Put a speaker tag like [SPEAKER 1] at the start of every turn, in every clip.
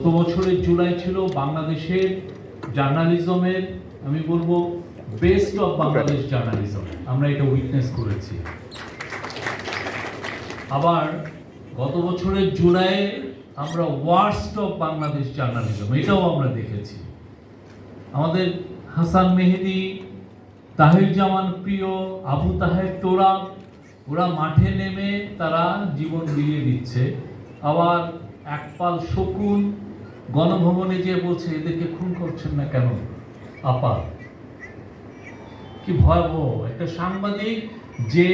[SPEAKER 1] গত বছরের জুলাই ছিল বাংলাদেশের জার্নালিজমের, আমি বলব বেস্ট অফ বাংলাদেশ জার্নালিজম। আমরা এটা উইটনেস করেছি। আবার গত বছরের জুলাইয়ে আমরা ওয়ার্স্ট অফ বাংলাদেশ জার্নালিজম, এটাও আমরা দেখেছি। আমাদের হাসান মেহেদি তাহির জামান প্রিয়, আবু তাহের তোরা, ওরা মাঠে নেমে তারা জীবন বিলিয়ে দিচ্ছে। আবার একপাল শকুন গণভবনে যে বলছে, এদেরকে খুন করছেন না কেন? আপা, কি ভয়াবহ। একটা সাংবাদিক যে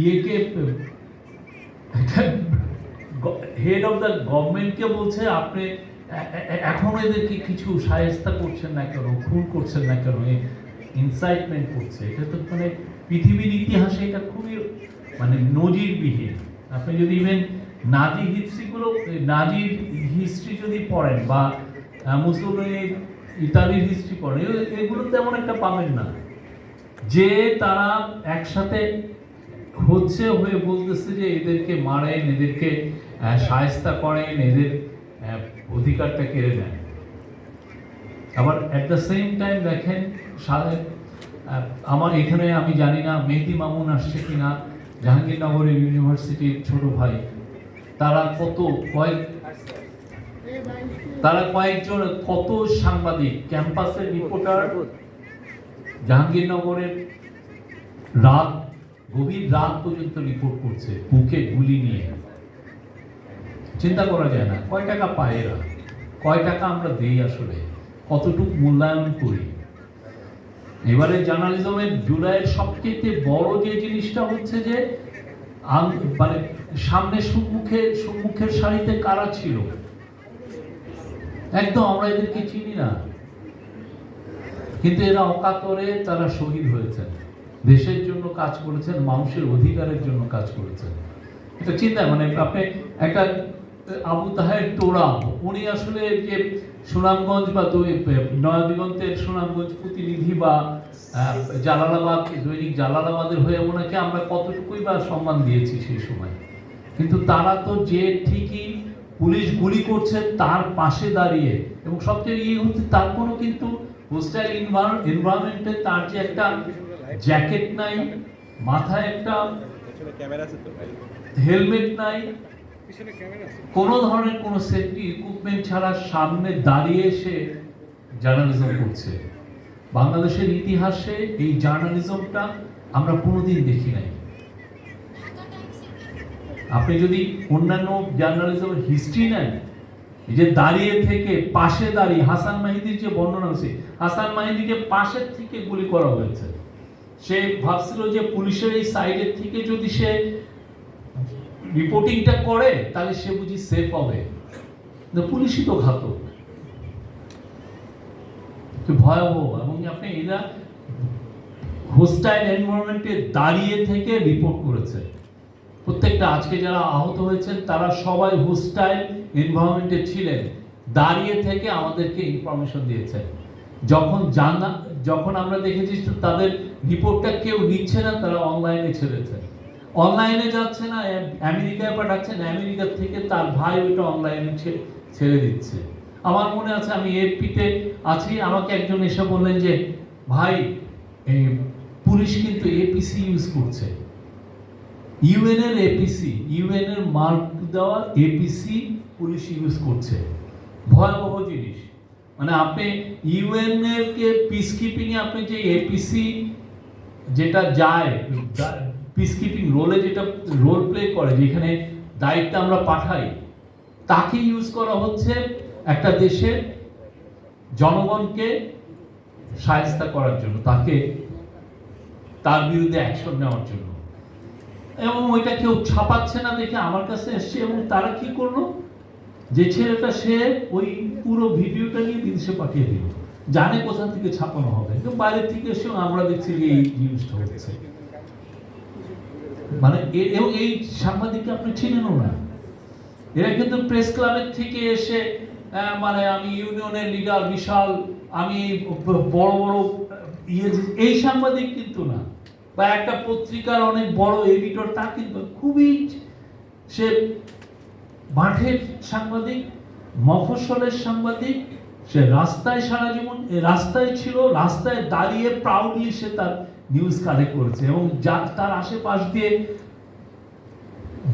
[SPEAKER 1] ইয়েকে হেড অফ দ্য গভর্নমেন্টকে বলছে, আপনি এখনও এদেরকে কিছু সাহেস্তা করছেন না কেন? খুন করছেন না কেন? ইনসাইটমেন্ট করছে। এটা তো মানে পৃথিবীর ইতিহাসে এটা খুবই মানে নজিরবিহীন। আপনি যদি ইভেন নাজি হিস্ট্রিগুলো নাজির হিস্ট্রি যদি পড়েন বা মুসলিমের ইতালির হিস্ট্রি পড়েন এগুলো তেমন একটা পাবেন না। যে তারা একসাথে হচ্ছে হয়ে বলতেছে যে এদেরকে মারেন, এদেরকে সায়স্তা করেন, এদের অধিকারটা কেড়ে নেন। আবার অ্যাট দ্য সেম টাইম দেখেন আমার এখানে আমি জানি না মেহেদি মামুন আসছে কিনা জাহাঙ্গীরনগরের ইউনিভার্সিটির ছোট ভাই। তারা কত কয়েক তারা কয়েকজন কত সাংবাদিক, ক্যাম্পাসের রিপোর্টার, জাহাঙ্গীরনগরের রাত, গভীর রাত পর্যন্ত রিপোর্ট করছে, বুকে গুলি নিয়ে। চিন্তা করা যায় না, কয় টাকা পায় এরা? কয় টাকা আমরা দেই আসলে? কতটুকু মূল্যায়ন করি? এবারে জার্নালিজমের জুলাইয়ের সবচেয়ে বড় যে জিনিসটা হচ্ছে যে মানে সামনে সম্মুখে, সম্মুখের সারিতে কারা ছিল? একদম আমরা এদেরকে চিনি না। কিন্তু এরা অকাতরে তারা শহীদ হয়েছেন। দেশের জন্য কাজ করেছেন, মানুষের অধিকারের জন্য কাজ করেছেন। এটা চিন্তা মানে আপনি একটা, আবু তাহের তোরা উনি আসলে যে সুনামগঞ্জ বা নয়াদিগন্তের সুনামগঞ্জ প্রতিনিধি বা জালালাবাদ দৈনিক জালালাবাদের হয়ে ওনাকে আমরা কতটুকুই বা সম্মান দিয়েছি সেই সময়। কিন্তু তারা তো যে ঠিকই পুলিশ গুলি করছে তার পাশে দাঁড়িয়ে এবং সবচেয়ে ইয়ে হচ্ছে তার কোনো কিন্তু হোস্টাইল এনভায়রনমেন্টে তার যে একটা জ্যাকেট নাই মাথায় একটা হেলমেট নাই কোনো ধরনের কোনো সেফটি ইকুইপমেন্ট ছাড়া সামনে দাঁড়িয়ে সে জার্নালিজম করছে। বাংলাদেশের ইতিহাসে এই জার্নালিজমটা আমরা কোনোদিন দেখি নাই। আপনি যদি অন্যান্য জার্নালিজমের হিস্ট্রি নেন যে দাঁড়িয়ে থেকে পাশে দাঁড়িয়ে, হাসান মাহিদির যে বর্ণনা আছে, হাসান মাহিদিকে পাশের থেকে গুলি করা হয়েছে। সে ভাবছিল যে পুলিশের এই সাইডের থেকে যদি সে রিপোর্টিংটা করে, তাহলে সে বুঝি সেফ হবে। পুলিশই তো ঘাতক। ভয়াবহ। এবং আপনি এরা হোস্টাইল এনভায়রনমেন্টে দাঁড়িয়ে থেকে রিপোর্ট করেছে। প্রত্যেকটা আজকে যারা আহত হয়েছেন, তারা সবাই হোস্টাইল এনভায়রনমেন্টে ছিলেন। দাঁড়িয়ে থেকে আমাদেরকে ইনফরমেশন দিয়েছেন। যখন জানা যখন আমরা দেখেছি তাদের রিপোর্টটা কেউ নিচ্ছে না, তারা অনলাইনে ছেড়েছে। অনলাইনে যাচ্ছে না আম- আমেরিকায় পাঠাচ্ছেন আমেরিকা থেকে তার ভাই ওইটা অনলাইনে ছেড়ে দিচ্ছে। আমার মনে আছে, আমি এপিতে আছি, আমাকে একজন এসে বললেন যে, ভাই পুলিশ কিন্তু এপিসি ইউজ করছে। ইউএন এর এপিসি, ইউএন এর মার্ক দেওয়া এপিসি পুলিশ ইউজ করছে। ভয়াবহ জিনিস। মানে আপনি ইউএন এর কে পিস কিপিং এ আপনি যে এপিসি যেটা যায় পিস কিপিং রোলে যেটা রোল প্লে করে, যেখানে দায়িত্ব আমরা পাঠাই, তাকে ইউজ করা হচ্ছে একটা দেশের জনগণকে সায়স্তা করার জন্য, তাকে তার বিরুদ্ধে অ্যাকশন নেওয়ার জন্য। এবং ওইটা কেউ ছাপাচ্ছে না দেখে আমার কাছে এসছে, এবং তারা কি করল? যে ছেলেটা, সে ওই পুরো ভিডিওটা নিয়ে বিদেশে পাঠিয়ে দিল। জানে কোথা থেকে ছাপানো হবে। কিন্তু বাইরের থেকে এসেও আমরা দেখছি যে এই জিনিসটা হচ্ছে। মানে এই সাংবাদিককে আপনি চিনেনও না এরা কিন্তু প্রেস ক্লাবের থেকে এসে মানে আমি ইউনিয়নের লিডার বিশাল, আমি বড় বড় ইয়ে এই সাংবাদিক কিন্তু না। বা একটা পত্রিকার অনেক বড় এডিটর তা কিন্তু খুবই সে মাঠের সাংবাদিক, মফস্বলের সাংবাদিক, সে রাস্তায় সারা জীবন রাস্তায় ছিল, রাস্তায় দাঁড়িয়ে প্রাউডলি সে তার নিউজ কালেক্ট করেছে এবং যার তার আশেপাশ দিয়ে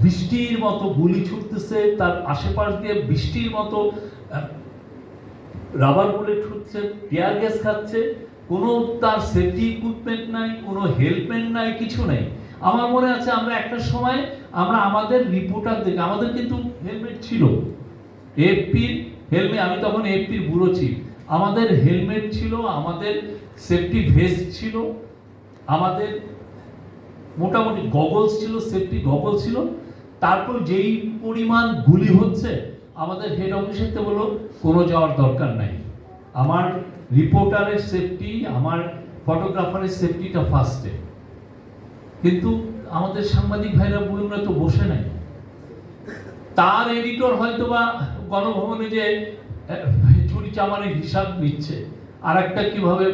[SPEAKER 1] বৃষ্টির মতো গুলি ছুটতেছে, তার আশেপাশ দিয়ে বৃষ্টির মতো রাবার বুলেট ছুটছে টিয়ার গ্যাস খাচ্ছে, কোনো তার সেফটি ইকুইপমেন্ট নাই, কোনো হেলমেট নাই, কিছু নাই। আমার মনে আছে আমরা একটা সময় আমরা আমাদের রিপোর্টার দেখে, আমাদের কিন্তু হেলমেট ছিল। এফপির হেলমেট আমি তখন এফপির বুড়ো ছিল আমাদের হেলমেট ছিল, আমাদের সেফটি ভেস্ট ছিল আমাদের মোটামুটি গগলস ছিল সেফটি গগল ছিল। তারপর যেই পরিমাণ গুলি হচ্ছে, আমাদের হেড অফিসের তো বলল কোনো যাওয়ার দরকার নাই। আমার রিপোর্টারের সেফটি আমার ফটোগ্রাফারের সেফটিটা ফার্স্টে কিন্তু আমাদের সাংবাদিক ভাইরা বইরা তো বসে নাই। তার এডিটর হয়তো বা গণভবনে যে চুরি চামারির হিসাব নিচ্ছে। আর একটা কীভাবে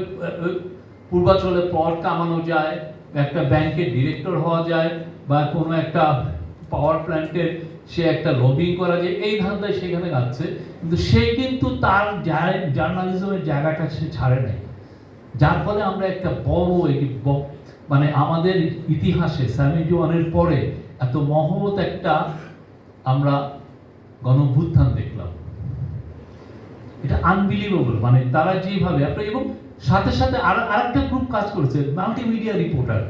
[SPEAKER 1] পূর্বাচলে পর কামানো যায়, একটা ব্যাংকের ডিরেক্টর হওয়া যায়, বা কোনো একটা পাওয়ার প্ল্যান্টের সে একটা লবিং করা যায়, এই ধান্দায় সেখানে যাচ্ছে। কিন্তু সে কিন্তু তার জার্নালিজমের জায়গাটা সে ছাড়ে নাই। যার ফলে আমরা একটা বড় মানে আমাদের ইতিহাসে স্যামিজুয়ানের পরে এত মহৎ একটা আমরা গণভ্যুত্থান দেখলাম। এটা আনবিলিভেবল মানে তারা যেভাবে আপনি এবং সাথে সাথে আর, আরেকটা গ্রুপ কাজ করেছে মাল্টিমিডিয়া রিপোর্টার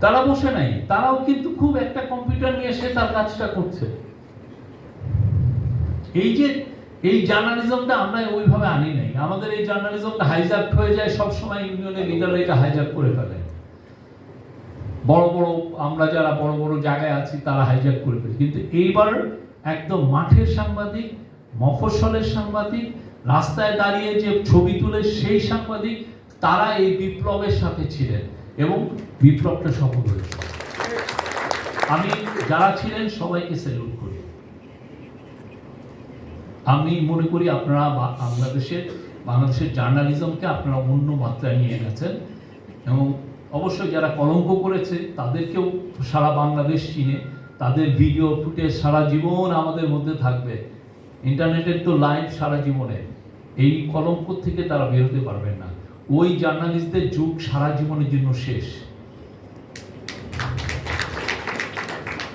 [SPEAKER 1] তারা বসে নাই, তারাও কিন্তু খুব একটা কম্পিউটার নিয়ে এসে তার কাজটা করছে। এই যে, এই জার্নালিজমটা আমরা ওইভাবে আনি নাই। আমাদের এই জার্নালিজমটা হাইজ্যাক হয়ে যায় সব সময় ইউনিয়নের লিডাররা এটা হাইজ্যাক করে ফেলে। বড় বড়, আমরা যারা বড় বড় জায়গায় আছি, তারা হাইজ্যাক করে ফেলে। কিন্তু এইবার একদম মাঠের সাংবাদিক, মফস্বলের সাংবাদিক রাস্তায় দাঁড়িয়ে যে ছবি তুলে সেই সাংবাদিক, তারা এই বিপ্লবের সাথে ছিলেন এবং বিপ্লবটা সফল হয়েছে। আমি যারা ছিলেন, সবাইকে স্যালুট করি। আমি মনে করি আপনারা বাংলাদেশের বাংলাদেশের জার্নালিজমকে আপনারা অন্য মাত্রায় নিয়ে গেছেন এবং অবশ্যই যারা কলঙ্ক করেছে, তাদেরকেও সারা বাংলাদেশ চিনে। তাদের ভিডিও ফুটেজ সারা জীবন আমাদের মধ্যে থাকবে। ইন্টারনেটের তো লাইভ সারা জীবনে। এই কলঙ্ক থেকে তারা বেরোতে পারবেন না। ওই জার্নালিস্টদের যুগ সারা জীবনের জন্য শেষ।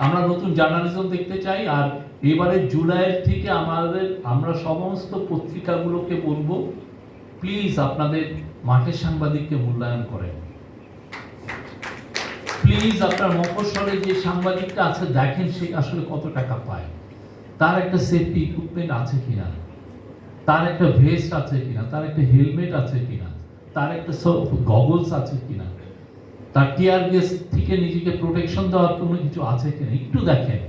[SPEAKER 1] আমরা নতুন জার্নালিজম দেখতে চাই, আর এবারে জুলাইয়ের থেকে আমাদের, আমরা সমস্ত পত্রিকাগুলোকে বলব, প্লিজ আপনাদের মাঠের সাংবাদিককে মূল্যায়ন করেন। প্লিজ আপনার মফস্বলে যে সাংবাদিকটা আছে, দেখেন সে আসলে কত টাকা পায়। তার একটা সেফটি ইকুইপমেন্ট আছে কিনা। তার একটা ভেস্ট আছে কিনা, তার একটা হেলমেট আছে কিনা, তার একটা গগলস আছে কিনা, তার টিয়ার গ্যাস থেকে নিজেকে প্রোটেকশন দেওয়ার কোনো কিছু আছে কিনা, একটু দেখেন।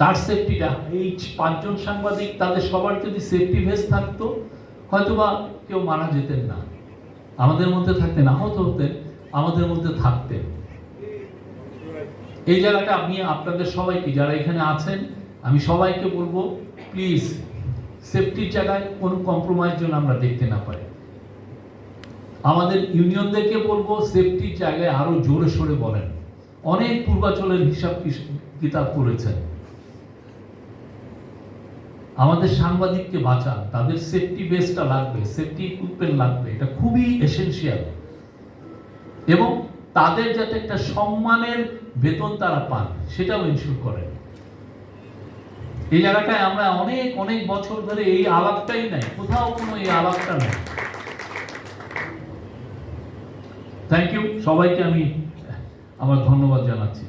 [SPEAKER 1] তার সেফটিটা এই পাঁচজন সাংবাদিক তাদের সবার যদি সেফটি ভেস্ট থাকতো, হয়তোবা কেউ মারা যেতেন না। আমাদের মধ্যে থাকতেন, আহত হতেন, আমাদের মধ্যে থাকতেন। এই জায়গাটা আমি আপনাদের সবাইকে, যারা এখানে আছেন, আমি সবাইকে বলব প্লিজ সেফটির জায়গায় কোনো কম্প্রোমাইজ যেন আমরা দেখতে না পাই। আমাদের ইউনিয়নদেরকে বলব সেফটির জায়গায় আরও জোরে সোরে বলেন। অনেক পূর্বাচলের হিসাব কিতাব করেছেন আমাদের সাংবাদিককে বাঁচান। তাদের সেফটি বেসটা লাগবে, সেফটি ইকুইপমেন্ট লাগবে, এটা খুবই এসেনশিয়াল এবং তাদের যাতে একটা সম্মানের বেতন তারা পান, সেটাও ইনশিওর করেন। এই জায়গাটায় আমরা অনেক অনেক বছর ধরে এই আলাপটাই নাই, কোথাও কোনো এই আলাপটা নাই। থ্যাংক ইউ সবাইকে আমি আমার ধন্যবাদ জানাচ্ছি।